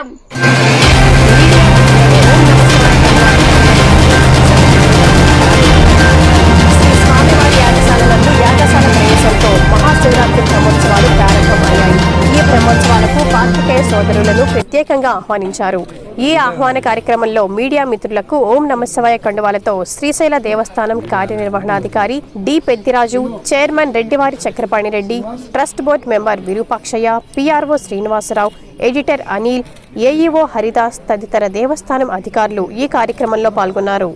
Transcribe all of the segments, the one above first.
खत्म ప్రత్యేకంగా ఆహ్వానించారు. ఈ ఆహ్వాన కార్యక్రమంలో మీడియా మిత్రులకు ఓం నమశివాయ కండువాలతో శ్రీశైల దేవస్థానం కార్యనిర్వహణాధికారి D Peddiraju chairman Reddivari Chakrapani Reddy trust board member Virupakshaiah P R O Srinivasarao editor Anil A E O Haridas తదితర దేవస్థానం అధికారులు ఈ కార్యక్రమంలో పాల్గొన్నారు.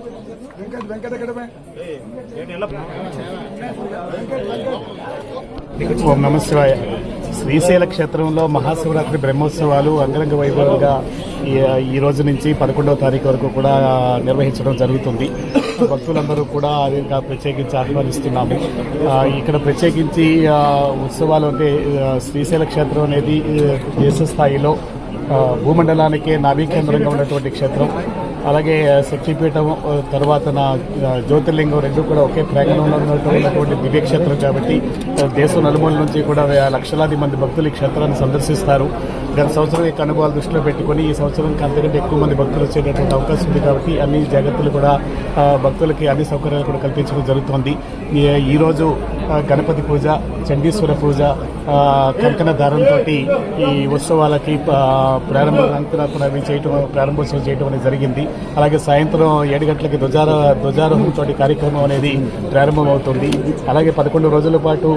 వెంకట్ వెంకట ఎక్కడమే ఓం నమ శివాయ. శ్రీశైల క్షేత్రంలో మహాశివరాత్రి బ్రహ్మోత్సవాలు అంగరంగ వైభవంగా ఈ ఈ రోజు నుంచి పదకొండవ తారీఖు వరకు కూడా నిర్వహించడం జరుగుతుంది. భక్తులందరూ కూడా ఇంకా ప్రత్యేకించి ఆహ్వానిస్తున్నాము. ఇక్కడ ప్రత్యేకించి ఉత్సవాలు అంటే శ్రీశైల క్షేత్రం అనేది ఆ, దేశ స్థాయిలో భూమండలానికే నాభీకేంద్రంగా ఉన్నటువంటి క్షేత్రం. అలాగే శక్తిపీఠం తర్వాత నా జ్యోతిర్లింగం రెండు కూడా ఒకే ప్రాంగణంలో ఉన్నటువంటి దివ్యక్షేత్రం కాబట్టి దేశం నలుమూల నుంచి కూడా లక్షలాది మంది భక్తులు ఈ క్షేత్రాన్ని సందర్శిస్తారు. గత సంవత్సరం యొక్క అనుభవాలు దృష్టిలో పెట్టుకుని ఈ సంవత్సరానికి అంతకంటే ఎక్కువ మంది భక్తులు వచ్చేటటువంటి అవకాశం ఉంది కాబట్టి అన్ని జాగ్రత్తలు కూడా భక్తులకి అన్ని సౌకర్యాలు కూడా కల్పించడం జరుగుతోంది. ఈరోజు గణపతి పూజ చండీశ్వర పూజ కంకణ దారంతో ఈ ఉత్సవాలకి ప్రారంభ చేయటం ప్రారంభోత్సవం చేయటం అనేది జరిగింది. అలాగే సాయంత్రం ఏడు గంటలకి ధ్వజార ధ్వజారోహణ తోటి కార్యక్రమం అనేది ప్రారంభమవుతుంది. అలాగే పదకొండు రోజుల పాటు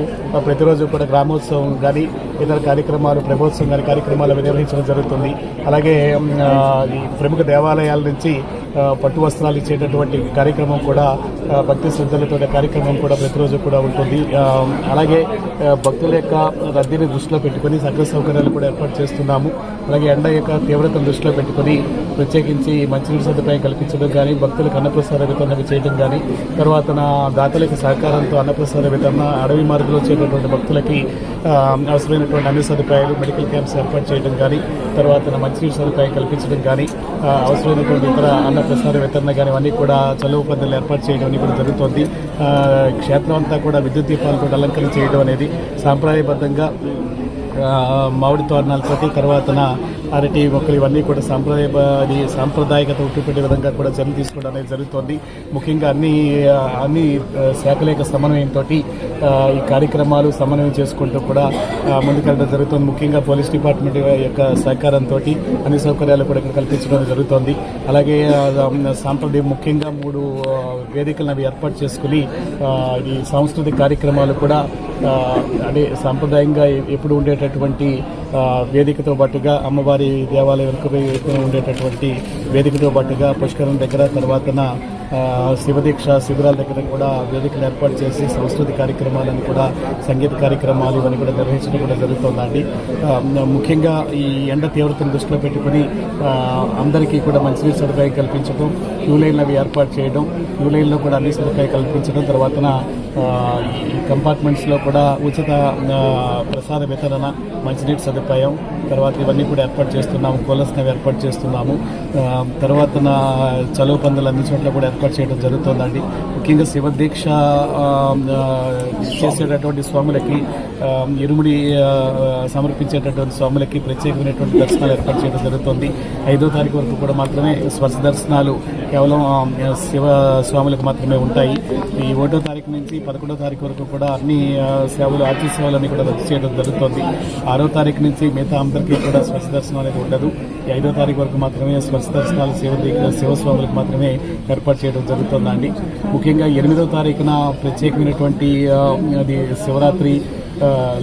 ప్రతిరోజు కూడా గ్రామోత్సవం కానీ ఇతర కార్యక్రమాలు ప్రభోత్సవం కానీ కార్యక్రమాలు నిర్వహించడం జరుగుతుంది. అలాగే ఈ ప్రముఖ దేవాలయాల నుంచి పట్టు వస్త్రాలు ఇచ్చేటటువంటి కార్యక్రమం కూడా భక్తి శ్రద్ధలతో కార్యక్రమం కూడా ప్రతిరోజు కూడా ఉంటుంది. అలాగే భక్తుల యొక్క రద్దీని దృష్టిలో పెట్టుకుని సకల సౌకర్యాలు కూడా ఏర్పాటు చేస్తున్నాము. అలాగే ఎండ యొక్క తీవ్రతను దృష్టిలో పెట్టుకుని ప్రత్యేకించి మంచినీటి సదుపాయం కల్పించడం కానీ భక్తులకు అన్నప్రసాద వితరణ చేయడం కానీ తర్వాత నా దాతలకు సహకారంతో అన్నప్రసాద వితరణ అడవి మార్గంలో వచ్చేటటువంటి భక్తులకి అవసరమైనటువంటి అన్ని సదుపాయాలు మెడికల్ క్యాంప్స్ ఏర్పాటు చేయడం కానీ తర్వాత మంచినీటి సదుపాయం కల్పించడం కానీ అవసరమైనటువంటి ఇతర అన్నప్రసాద వితరణ కానీ అవన్నీ కూడా చలువు పద్ధతులు ఏర్పాటు చేయడం అనేది కూడా జరుగుతోంది. క్షేత్రం అంతా కూడా విద్యుత్ దీపాలతో అలంకరణ చేయడం అనేది సాంప్రదాయబద్ధంగా మామిడి తోరణాలతోటి తర్వాతన అరటి మొక్కలు ఇవన్నీ కూడా సాంప్రదాయ అది సాంప్రదాయకత ఉట్టిపెట్టే విధంగా కూడా చర్యలు తీసుకోవడం అనేది జరుగుతోంది. ముఖ్యంగా అన్ని అన్ని శాఖల యొక్క సమన్వయంతో ఈ కార్యక్రమాలు సమన్వయం చేసుకుంటూ కూడా ముందుకెళ్ళడం జరుగుతుంది. ముఖ్యంగా పోలీస్ డిపార్ట్మెంట్ యొక్క సహకారంతో అన్ని సౌకర్యాలు కూడా ఇక్కడ కల్పించడం జరుగుతోంది. అలాగే సాంప్రదాయం సాంప్రదాయ ముఖ్యంగా మూడు వేదికలను అవి ఏర్పాటు చేసుకుని ఈ సాంస్కృతిక కార్యక్రమాలు కూడా అంటే సాంప్రదాయంగా ఎప్పుడు ఉండేటటువంటి వేదికతో పాటుగా అమ్మవారి దేవాలయం వెనుక ఉండేటటువంటి వేదికతో పాటుగా పుష్కరం దగ్గర తర్వాతన శివదీక్ష శిబిరాల దగ్గర కూడా వేదికలు ఏర్పాటు చేసి సంస్కృతి కార్యక్రమాలను కూడా సంగీత కార్యక్రమాలు ఇవన్నీ కూడా నిర్వహించడం కూడా జరుగుతుందండి. ముఖ్యంగా ఈ ఎండ తీవ్రతను దృష్టిలో పెట్టుకుని అందరికీ కూడా మంచినీటి సదుపాయం కల్పించడం క్యూ లైన్లు అవి ఏర్పాటు చేయడం క్యూ లైన్లో కూడా అన్ని సదుపాయం కల్పించడం తర్వాతన ఈ కంపార్ట్మెంట్స్లో కూడా ఉచిత ప్రసాద వితరణ మంచినీటి సదుపాయం తర్వాత ఇవన్నీ కూడా ఏర్పాటు చేస్తున్నాము కూలర్స్ ఏర్పాటు చేస్తున్నాము తర్వాత నా చలువ పందులు అన్ని చోట్ల కూడా ఏర్పాటు చేయడం జరుగుతుందండి. ముఖ్యంగా శివ దీక్ష చేసేటటువంటి స్వాములకి ఇరుముడి సమర్పించేటటువంటి స్వాములకి ప్రత్యేకమైనటువంటి దర్శనాలు ఏర్పాటు చేయడం జరుగుతుంది. ఐదో తారీఖు వరకు కూడా మాత్రమే స్పర్శ దర్శనాలు కేవలం శివ స్వాములకు మాత్రమే ఉంటాయి. ఈ ఒకటో తారీఖు నుంచి పదకొండో తారీఖు వరకు కూడా అన్ని సేవలు ఆర్టీ సేవలన్నీ కూడా రద్దు చేయడం జరుగుతుంది. ఆరో తారీఖు నుంచి మిగతా అందరికీ కూడా స్వచ్ఛ దర్శనం అనేది ఉండదు. ఐదో తారీఖు వరకు మాత్రమే స్వచ్ఛ దర్శనాలు శివ శివస్వాములకు మాత్రమే ఏర్పాటు చేయడం జరుగుతుందండి. ముఖ్యంగా ఎనిమిదో తారీఖున ప్రత్యేకమైనటువంటి అది శివరాత్రి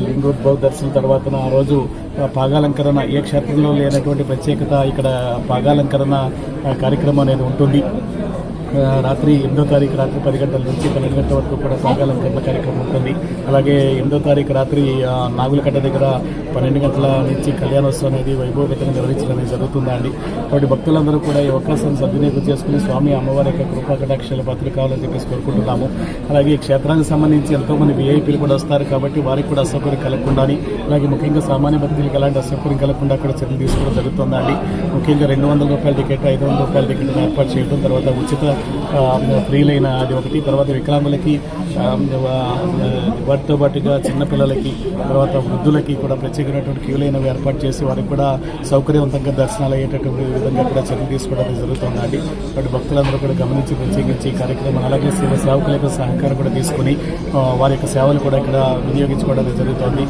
లింగోద్భవ దర్శనం తర్వాత ఆ రోజు పాగాలంకరణ ఏ క్షేత్రంలో లేనటువంటి ప్రత్యేకత ఇక్కడ పాగాలంకరణ కార్యక్రమం అనేది ఉంటుంది. రాత్రి ఎనిమిదో తారీఖు రాత్రి పది గంటల నుంచి పన్నెండు గంటల వరకు కూడా పాగాలంకరణ కార్యక్రమం ఉంటుంది. అలాగే ఎనిమిదో తారీఖు రాత్రి నాగులకట్ట దగ్గర పన్నెండు గంటల నుంచి కళ్యాణోత్సవం అనేది వైభవగతంగా నిర్వహించడం అనేది జరుగుతుందండి కాబట్టి భక్తులందరూ కూడా ఈ అవకాశాన్ని సద్వినియోగం చేసుకుని స్వామి అమ్మవారి యొక్క కృపా కటాక్షాల పాత్రలు కావాలని చెప్పేసి కోరుకుంటున్నాము. అలాగే ఈ క్షేత్రానికి సంబంధించి ఎంతోమంది విఐపీలు కూడా వస్తారు కాబట్టి వారికి కూడా అసౌకర్యం కలగకుండా అలాగే ముఖ్యంగా సామాన్య భక్తులకు ఎలాంటి అసౌకర్యం కలగకుండా అక్కడ చర్యలు తీసుకోవడం జరుగుతుందండి ముఖ్యంగా రెండు వందల రూపాయల టికెట్ ఐదు వందల రూపాయల టికెట్ ఏర్పాటు చేయడం తర్వాత ఉచిత ఫ్రీలైన అది ఒకటి తర్వాత వికలాంగులకి వాటితో పాటుగా చిన్నపిల్లలకి తర్వాత వృద్ధులకి కూడా ప్రత్యేకమైనటువంటి క్యూలైనవి ఏర్పాటు చేసి వారికి కూడా సౌకర్యవంతంగా దర్శనాలు అయ్యేటటువంటి విధంగా కూడా చర్యలు తీసుకోవడం జరుగుతుందండి. అటు భక్తులందరూ కూడా గమనించి ప్రత్యేకించి ఈ కార్యక్రమం అలాగే సేవ సేవకుల యొక్క సహకారం కూడా తీసుకుని వారి యొక్క సేవలు కూడా ఇక్కడ వినియోగించుకోవడం జరుగుతుంది.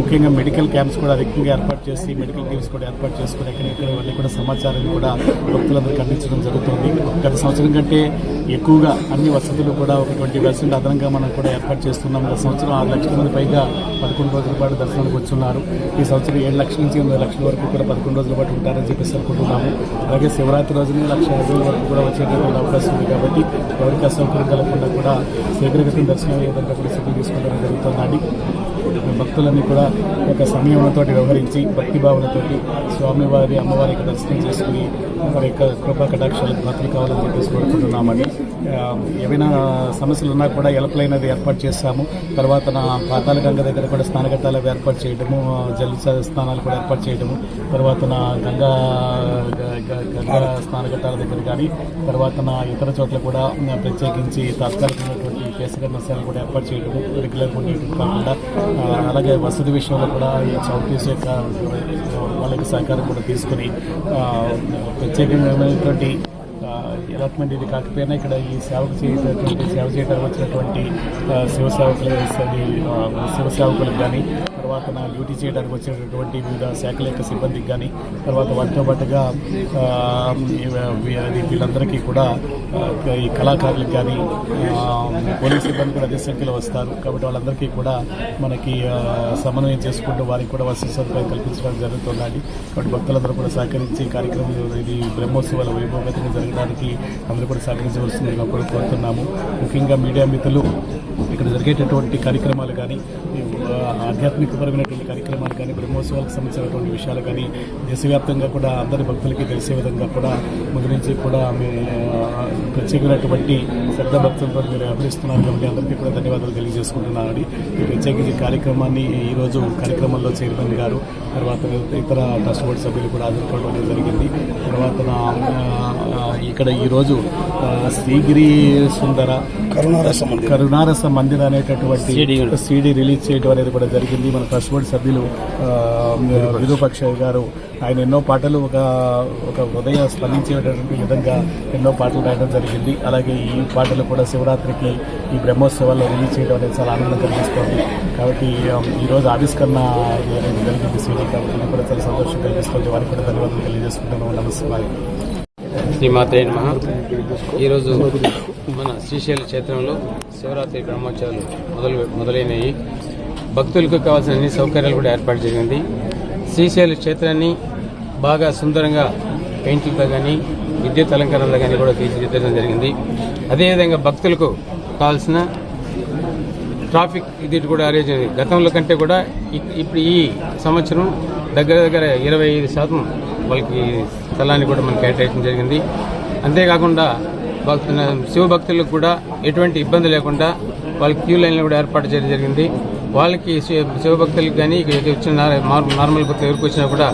ముఖ్యంగా మెడికల్ క్యాంప్స్ కూడా అధికంగా ఏర్పాటు చేసి మెడికల్ టీమ్స్ కూడా ఏర్పాటు చేసుకుని ఎక్కడెక్కడ వెళ్ళి కూడా సమాచారాన్ని కూడా భక్తులందరికీ అందించడం జరుగుతుంది. గత సంవత్సరం కంటే ఎక్కువగా అన్ని వసతులు కూడా ఒక ట్వంటీ పర్సెంట్ అదనంగా మనం కూడా ఏర్పాటు చేస్తున్నాం. గత సంవత్సరం ఆరు లక్షల మంది పైగా పదకొండు రోజుల పాటు దర్శనానికి వచ్చున్నారు. ఈ సంవత్సరం ఏడు లక్షల నుంచి ఎనిమిది లక్షల వరకు కూడా పదకొండు రోజుల పాటు ఉంటారని చెప్పేసి అనుకుంటున్నాము. అలాగే శివరాత్రి రోజున లక్ష యాభై వరకు కూడా వచ్చేటటువంటి అవకాశం ఉంది కాబట్టి ఎవరికి అసౌకర్యం కలగకుండా కూడా శీఘ్రగతిని దర్శనం అయ్యే విధంగా కూడా సిద్ధం తీసుకోవడం జరుగుతుందండి భక్తులన్నీ కూడా ఒక సంయమనంతో వ్యవహరించి భక్తి భావనతోటి స్వామివారి అమ్మవారికి దర్శనం చేసుకుని వారి యొక్క కృపా కటాక్షాలకు భక్తులు కావాలని చెప్పేసి కోరుకుంటున్నామని ఏమైనా ఏవైనా సమస్యలు ఉన్నా కూడా ఎలప్లైన్ అది ఏర్పాటు చేస్తాము. తర్వాత నా పాతాల గంగ దగ్గర కూడా స్నానఘట్టాలు ఏర్పాటు చేయడము జల స్నానాలు కూడా ఏర్పాటు చేయడము తర్వాత నా గంగా గంగా స్నానఘట్టాల దగ్గర కానీ తర్వాత నా ఇతర చోట్ల కూడా ప్రత్యేకించి తాత్కాలికమైనటువంటి కేసరి మసాలు కూడా ఏర్పాటు చేయడం రెగ్యులర్ ఉండేటట్టు కాకుండా అలాగే వసతి విషయంలో కూడా ఈ చౌకీస్ యొక్క వాళ్ళకి సహకారం కూడా తీసుకుని ఆ, ప్రత్యేకమైనటువంటి అలాట్మెంట్ ఇది కాకపోయినా ఇక్కడ ఈ సేవకు చేయటటువంటి సేవ చేయడానికి వచ్చినటువంటి ఆ, శివ సేవకులు అది, శివ సేవకులకు కానీ తర్వాత నా డ్యూటీ చేయడానికి వచ్చినటువంటి వివిధ శాఖల యొక్క సిబ్బందికి కానీ తర్వాత వాటితో పాటుగా వీళ్ళందరికీ కూడా ఈ కళాకారులకు కానీ పోలీస్ సిబ్బంది కూడా అదే సంఖ్యలో వస్తారు. కాబట్టి వాళ్ళందరికీ కూడా మనకి సమన్వయం చేసుకుంటూ వారికి కూడా వసతి సదుపాయం కల్పించడం జరుగుతుందండి. కాబట్టి భక్తులందరూ కూడా సహకరించి కార్యక్రమం ఇది బ్రహ్మోత్సవాల వైభవగతంగా జరగడానికి అందరూ కూడా సహకరించవలసిందిగా కూడా కోరుతున్నాము. ముఖ్యంగా మీడియా మిత్రులు ఇక్కడ జరిగేటటువంటి కార్యక్రమాలు కానీ ఆధ్యాత్మికపరమైనటువంటి కార్యక్రమాలు కానీ బ్రహ్మోత్సవాలకు సంబంధించినటువంటి విషయాలు కానీ దేశవ్యాప్తంగా కూడా అందరి భక్తులకి తెలిసే విధంగా కూడా ముందు నుంచి కూడా మీ, ప్రత్యేకమైనటువంటి శ్రద్ధ భక్తులతో మీరు వ్యవహరిస్తున్నారు కాబట్టి అందరికీ కూడా ధన్యవాదాలు తెలియజేసుకుంటున్నానండి. ఈ ప్రత్యేకించి కార్యక్రమాన్ని ఈరోజు కార్యక్రమంలో చైర్మన్ గారు తర్వాత ఇతర ట్రస్ట్ బోర్డు సభ్యులు కూడా హాజరుకోవడం జరిగింది. తర్వాత ఇక్కడ ఈరోజు శ్రీగిరి సుందర కరుణారస మందిరం. కరుణారస మందిర్ అనేటటువంటి సీడీ రిలీజ్ చేయడం అనేది కూడా జరిగింది. మన ట్రస్ట్ బోర్డు సభ్యులు విరూపాక్ష గారు ఆయన ఎన్నో పాటలు ఒక ఒక హృదయ స్పందించేటటువంటి విధంగా ఎన్నో పాటలు రాయడం జరిగింది. అలాగే ఈ పాటలు కూడా శివరాత్రికి ఈ బ్రహ్మోత్సవాల్లో రిలీజ్ చేయడం అనేది చాలా ఆనందం కలిగిస్తుంది. కాబట్టి ఈరోజు ఆవిష్కరణ జరిగింది. సీడీ కాబట్టి కూడా చాలా సంతోషం కలిగిస్తుంది. వారికి కూడా ధన్యవాదాలు తెలియజేసుకుంటున్నాను నమస్కారం శ్రీమాత్రే నమ. ఈరోజు మన శ్రీశైల క్షేత్రంలో శివరాత్రి బ్రహ్మోత్సవాలు మొదలు మొదలైనవి. భక్తులకు కావాల్సిన అన్ని సౌకర్యాలు కూడా ఏర్పాటు జరిగింది. శ్రీశైల క్షేత్రాన్ని బాగా సుందరంగా పెయింటింగ్తో కానీ విద్యుత్ అలంకరణలో కానీ కూడా తీర్చిదిద్దడం జరిగింది. అదేవిధంగా భక్తులకు కావాల్సిన ట్రాఫిక్ ఇది కూడా అరేంజ్ అయింది గతంలో కంటే కూడా ఇ- ఇప్పుడు ఈ సంవత్సరం దగ్గర దగ్గర ఇరవై ఐదు శాతం వాళ్ళకి స్థలాన్ని కూడా మనకి కేటాయించడం జరిగింది. అంతేకాకుండా భక్తు శివభక్తులకు కూడా ఎటువంటి ఇబ్బంది లేకుండా వాళ్ళకి క్యూ లైన్లు కూడా ఏర్పాటు చేయడం జరిగింది. వాళ్ళకి శివ కానీ ఇక్కడికి వచ్చిన నార్మల్ భక్తులు ఎవరికి వచ్చినా కూడా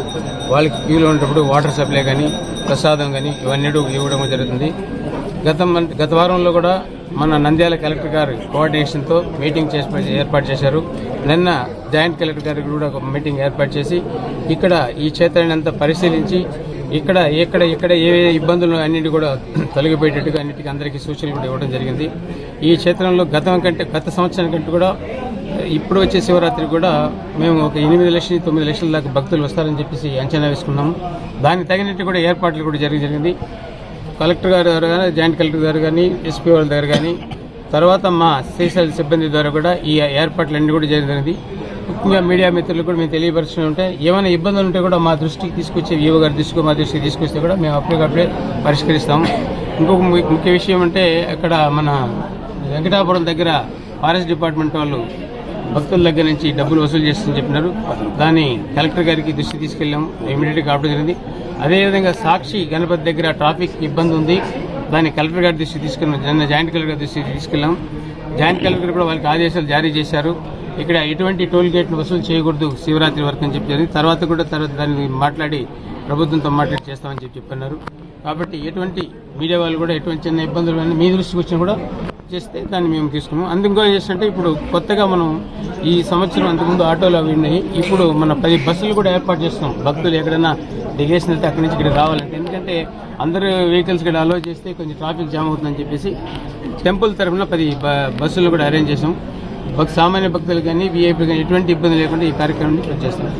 వాళ్ళకి క్యూలో ఉన్నప్పుడు వాటర్ సప్లై కానీ ప్రసాదం కానీ ఇవన్నీ ఇవ్వడం జరుగుతుంది. గతం గత వారంలో కూడా మన నంద్యాల కలెక్టర్ గారు కోఆర్డినేషన్తో మీటింగ్ చేసి ఏర్పాటు చేశారు. నిన్న జాయింట్ కలెక్టర్ గారికి కూడా ఒక మీటింగ్ ఏర్పాటు చేసి ఇక్కడ ఈ క్షేత్రాన్ని అంతా పరిశీలించి ఇక్కడ ఎక్కడ ఇక్కడ ఏ ఇబ్బందులు అన్నిటి కూడా తొలగిపోయేటట్టుగా అన్నిటికీ అందరికీ సూచనలు కూడా ఇవ్వడం జరిగింది. ఈ క్షేత్రంలో గతం కంటే గత సంవత్సరం కంటే కూడా ఇప్పుడు వచ్చే శివరాత్రి కూడా మేము ఒక ఎనిమిది లక్షల తొమ్మిది లక్షల దాకా భక్తులు వస్తారని చెప్పేసి అంచనా వేసుకున్నాము. దానికి తగినట్టు కూడా ఏర్పాట్లు కూడా జరిగి జరిగింది. కలెక్టర్ గారి దగ్గర కానీ జాయింట్ కలెక్టర్ దగ్గర కానీ ఎస్పీ వాళ్ళ దగ్గర కానీ తర్వాత మా శ్రీశైల సిబ్బంది ద్వారా కూడా ఈ ఏర్పాట్లన్నీ కూడా జరిగింది. ముఖ్యంగా మీడియా మిత్రులు కూడా మేము తెలియపరుచుకుని ఉంటే ఏమైనా ఇబ్బందులు ఉంటే కూడా మా దృష్టికి తీసుకొచ్చే ఈవో గారి దృష్టికి మా దృష్టికి తీసుకొస్తే కూడా మేము అప్పటికప్పుడే పరిష్కరిస్తాం ఇంకొక ముఖ్య విషయం అంటే అక్కడ మన వెంకటాపురం దగ్గర ఫారెస్ట్ డిపార్ట్మెంట్ వాళ్ళు భక్తుల దగ్గర నుంచి డబ్బులు వసూలు చేస్తుందని చెప్పినారు. దాన్ని కలెక్టర్ గారికి దృష్టి తీసుకెళ్ళాము. ఇమీడియట్గా కావడం జరిగింది. అదేవిధంగా సాక్షి గణపతి దగ్గర ట్రాఫిక్ ఇబ్బంది ఉంది. దాన్ని కలెక్టర్ గారి దృష్టి తీసుకెళ్ళాం నిన్న జాయింట్ కలెక్టర్ గారి దృష్టికి తీసుకెళ్ళాం జాయింట్ కలెక్టర్ కూడా వాళ్ళకి ఆదేశాలు జారీ చేశారు. ఇక్కడ ఎటువంటి టోల్ గేట్ను వసూలు చేయకూడదు శివరాత్రి వరకు అని చెప్పి జరిగింది. తర్వాత కూడా తర్వాత దాన్ని మాట్లాడి ప్రభుత్వంతో మాట్లాడి చేస్తామని చెప్పి చెప్పన్నారు. కాబట్టి ఎటువంటి మీడియా వాళ్ళు కూడా ఎటువంటి చిన్న ఇబ్బందులు మీ దృష్టికి వచ్చినా కూడా చేస్తే దాన్ని మేము తీసుకున్నాం. అందుకో ఏం చేస్తుంటే ఇప్పుడు కొత్తగా మనం ఈ సంవత్సరం అంతకుముందు ఆటోలు అవి ఉన్నాయి ఇప్పుడు మన పది బస్సులు కూడా ఏర్పాటు చేస్తున్నాం. భక్తులు ఎక్కడైనా దిగేసిన అక్కడి నుంచి ఇక్కడ రావాలంటే. ఎందుకంటే అందరు వెహికల్స్ ఇక్కడ అలో చేస్తే కొంచెం ట్రాఫిక్ జామ్ అవుతుందని చెప్పేసి టెంపుల్ తరఫున పది బ- బస్సులు కూడా అరేంజ్ చేసాం సామాన్య భక్తులు కానీ వీఐపీ కానీ ఎటువంటి ఇబ్బంది లేకుండా ఈ కార్యక్రమాన్ని చేస్తున్నాం.